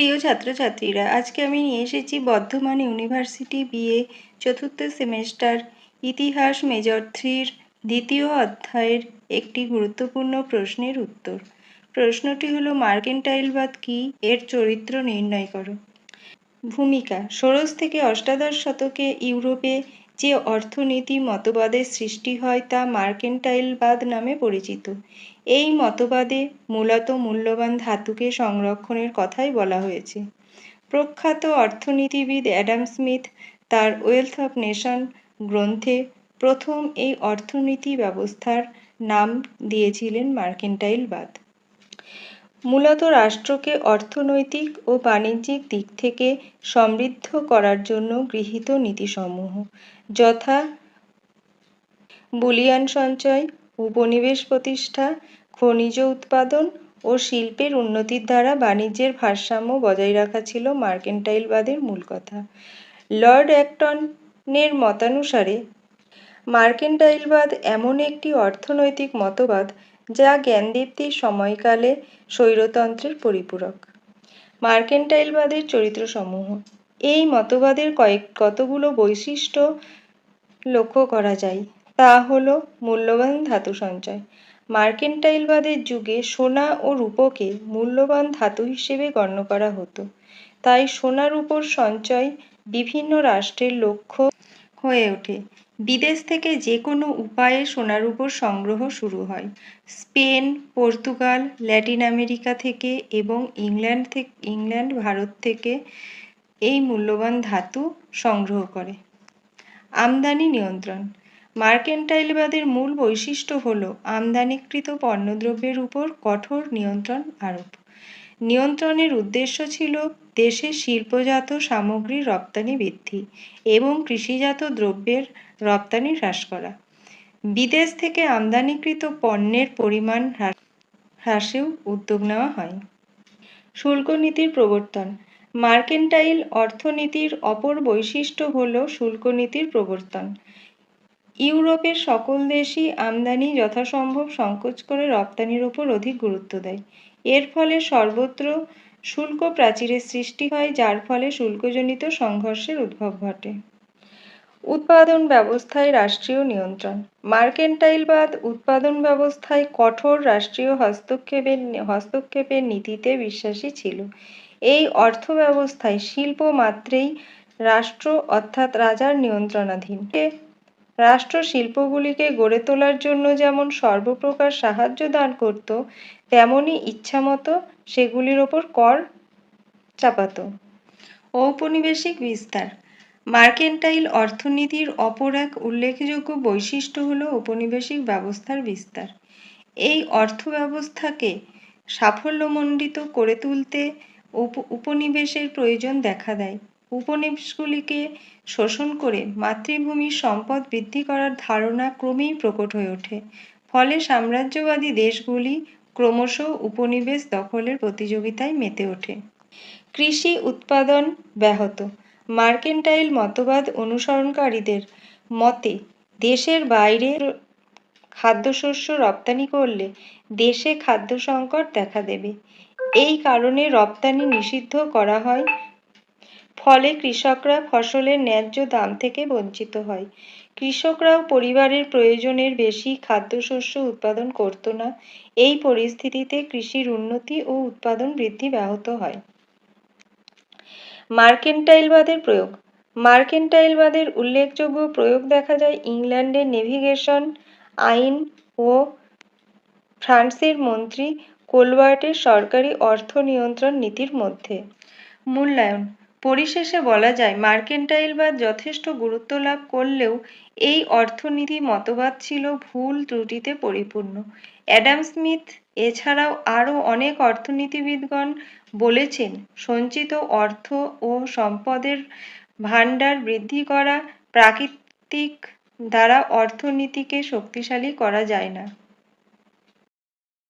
প্রিয় ছাত্রছাত্রীরা, আজকে আমি নিয়ে এসেছি বর্ধমান ইউনিভার্সিটি বিএ চতুর্থ সেমেস্টার ইতিহাস মেজর থ্রির দ্বিতীয় অধ্যায়ের একটি গুরুত্বপূর্ণ প্রশ্নের উত্তর। প্রশ্নটি হলো মার্কেন্টাইলবাদ কি? এর চরিত্র নির্ণয় করো। ভূমিকা, ষোড়শ থেকে অষ্টাদশ শতকে ইউরোপে যে অর্থনীতি মতবাদের সৃষ্টি হয় তা মার্কেন্টাইলবাদ নামে পরিচিত। এই মতবাদে মূলত মূল্যবান ধাতুকে সংরক্ষণের কথাই বলা হয়েছে। প্রখ্যাত অর্থনীতিবিদ অ্যাডাম স্মিথ তার ওয়েলথ অফ নেশন গ্রন্থে প্রথম এই অর্থনীতি ব্যবস্থার নাম দিয়েছিলেন মার্কেন্টাইলবাদ মূলত রাষ্ট্রকে অর্থনৈতিক ও বাণিজ্যিক দিক থেকে সমৃদ্ধ করার জন্য গৃহীত নীতিসমূহ যথা বুলিয়ান সঞ্চয়, উপনিবেশ প্রতিষ্ঠা খনিজ উৎপাদন ও শিল্পের উন্নতির দ্বারা বাণিজ্যের ভারসাম্য বজায় রাখা ছিল মার্কেন্টাইলবাদের মূল কথা। লর্ড অ্যাক্টনের মতানুসারে, মার্কেন্টাইলবাদ এমন একটি অর্থনৈতিক মতবাদ যা জ্ঞানদীপ্তির সময়কালে স্বৈরতন্ত্রের পরিপূরক। মার্কেন্টাইলবাদের চরিত্রসমূহ, এই মতবাদের কয়েক কতগুলো বৈশিষ্ট্য লক্ষ্য করা যায় তা হল মূল্যবান ধাতু সঞ্চয় মার্কেন্টাইলবাদের যুগে সোনা ও রূপোকে মূল্যবান ধাতু হিসেবে গণ্য করা হতো। তাই সোনা রূপোর সঞ্চয় বিভিন্ন রাষ্ট্রের লক্ষ্য হয়ে ওঠে। বিদেশ থেকে যে কোনো উপায়ে সোনা রূপোর সংগ্রহ শুরু হয়। স্পেন, পর্তুগাল, ল্যাটিন আমেরিকা থেকে এবং ইংল্যান্ড থেকে, ইংল্যান্ড, ভারত থেকে এই মূল্যবান ধাতু সংগ্রহ করে। আমদানি নিয়ন্ত্রণ। মার্কেন্টাইলবাদের মূল বৈশিষ্ট্য হল আমদানিকৃত পণ্যদ্রব্যের উপর কঠোর নিয়ন্ত্রণ আরোপ। নিয়ন্ত্রণের উদ্দেশ্য ছিল দেশে শিল্পজাত সামগ্রীর রপ্তানি বৃদ্ধি এবং কৃষিজাত দ্রব্যের রপ্তানি হ্রাস করা। বিদেশ থেকে আমদানিকৃত পণ্যের পরিমাণ হ্রাসেও উদ্যোগ নেওয়া হয়। শুল্ক নীতির প্রবর্তন। মার্কেন্টাইল অর্থনীতির অপর বৈশিষ্ট্য হল শুল্ক নীতির প্রবর্তন। ইউরোপের সকল দেশই আমদানি যথাসম্ভব সংকোচ করে রপ্তানির ওপর অধিক গুরুত্ব দেয়। এর ফলে সর্বত্র শুল্ক প্রাচীরের সৃষ্টি হয়, যার ফলে শুল্কজনিত সংঘর্ষের উদ্ভব ঘটে। উৎপাদন ব্যবস্থায় রাষ্ট্রীয় নিয়ন্ত্রণ। মার্কেন্টাইলবাদ উৎপাদন ব্যবস্থায় কঠোর রাষ্ট্রীয় হস্তক্ষেপের হস্তক্ষেপের নীতিতে বিশ্বাসী ছিল। এই অর্থ ব্যবস্থায় শিল্প মাত্রেই রাষ্ট্র অর্থাৎ রাজার নিয়ন্ত্রণাধীন। রাষ্ট্র শিল্পগুলিকে গড়ে তোলার জন্য যেমন সর্বপ্রকার সাহায্য দান করত তেমনি ইচ্ছামতো সেগুলির ওপর কর চাপাত। ঔপনিবেশিক বিস্তার। মার্কেন্টাইল অর্থনীতির অপর এক উল্লেখযোগ্য বৈশিষ্ট্য হল ঔপনিবেশিক ব্যবস্থার বিস্তার। এই অর্থ ব্যবস্থাকে সাফল্যমণ্ডিত করে তুলতে উপনিবেশের প্রয়োজন দেখা দেয়। উপনিবেশগুলিকে শোষণ করে মাতৃভূমির সম্পদ বৃদ্ধি করার ধারণা ক্রমেই প্রকট হয়ে ওঠে। ফলে সাম্রাজ্যবাদী দেশগুলি ক্রমশ উপনিবেশ দখলের প্রতিযোগিতায় মেতে ওঠে। কৃষি উৎপাদন ব্যাহত। মার্কেন্টাইল মতবাদ অনুসরণকারীদের মতে, দেশের বাইরে খাদ্যশস্য রপ্তানি করলে দেশে খাদ্য সংকট দেখা দেবে। এই কারণে রপ্তানি নিষিদ্ধ করা হয় ফলে কৃষকরা ফসলের ন্যায্য দাম থেকে বঞ্চিত হয়। কৃষকরাও পরিবারের প্রয়োজনের বেশি খাদ্যশস্য উৎপাদন করত না। এই পরিস্থিতিতে কৃষির উন্নতি ও উৎপাদন বৃদ্ধি ব্যাহত হয়। মার্কেন্টাইলবাদের প্রয়োগ। মার্কেন্টাইলবাদের উল্লেখযোগ্য প্রয়োগ দেখা যায় ইংল্যান্ডের নেভিগেশন আইন ও ফ্রান্সের মন্ত্রী কোলবার্টের সরকারি অর্থ নিয়ন্ত্রণ নীতির মধ্যে। মূল্যায়ন। পরিশেষে বলা যায় মার্কেন্টাইলবাদ যথেষ্ট গুরুত্ব লাভ করলেও এই অর্থনীতি মতবাদ ছিল ভুল ত্রুটিতে পরিপূর্ণ। অ্যাডাম স্মিথ এছাড়াও আরও অনেক অর্থনীতিবিদগণ বলেছেন, সঞ্চিত অর্থ ও সম্পদের ভাণ্ডার বৃদ্ধি করা প্রাকৃতিক দ্বারা অর্থনীতিকে শক্তিশালী করা যায় না।